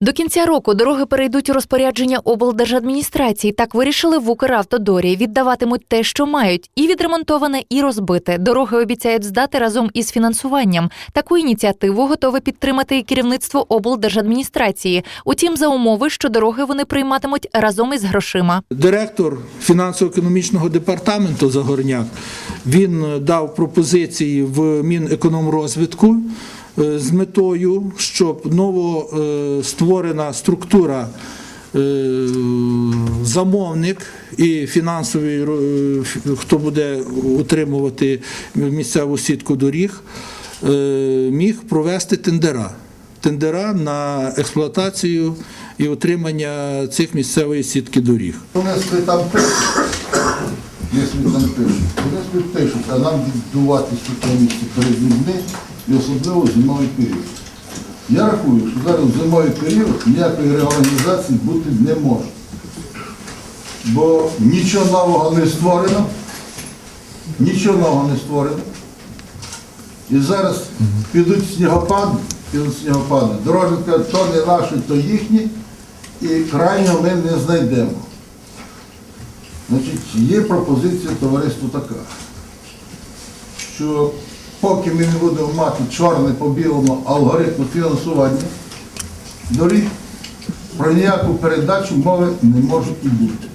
До кінця року дороги перейдуть у розпорядження облдержадміністрації. Так вирішили в Укравтодорі. Віддаватимуть те, що мають, і відремонтоване, і розбите. Дороги обіцяють здати разом із фінансуванням. Таку ініціативу готове підтримати і керівництво облдержадміністрації. Утім, за умови, що дороги вони прийматимуть разом із грошима. Директор фінансово-економічного департаменту Загорняк він дав пропозиції в Мінекономрозвитку з метою, щоб ново е, структура е, замовник і фінансовий хто буде утримувати місцеву сітку доріг, е, міг провести тендера. Тендера на експлуатацію і утримання цих місцевої сітки доріг. Собі там вони собі а нам відбуватись тут на місці перед людьми і особливо зимовий період. Я рахую, що зараз зимовий період ніякої реорганізації бути не може. Бо нічого нового не створено, нічого нового не створено. І зараз підуть снігопади, підуть снігопади. Дорожник каже, то не наші, то їхні, і крайнього ми не знайдемо. Значить, є пропозиція товариству така, що поки ми не будемо мати чорне по білому алгоритму фінансування доріг, про ніяку передачу мови не може і бути.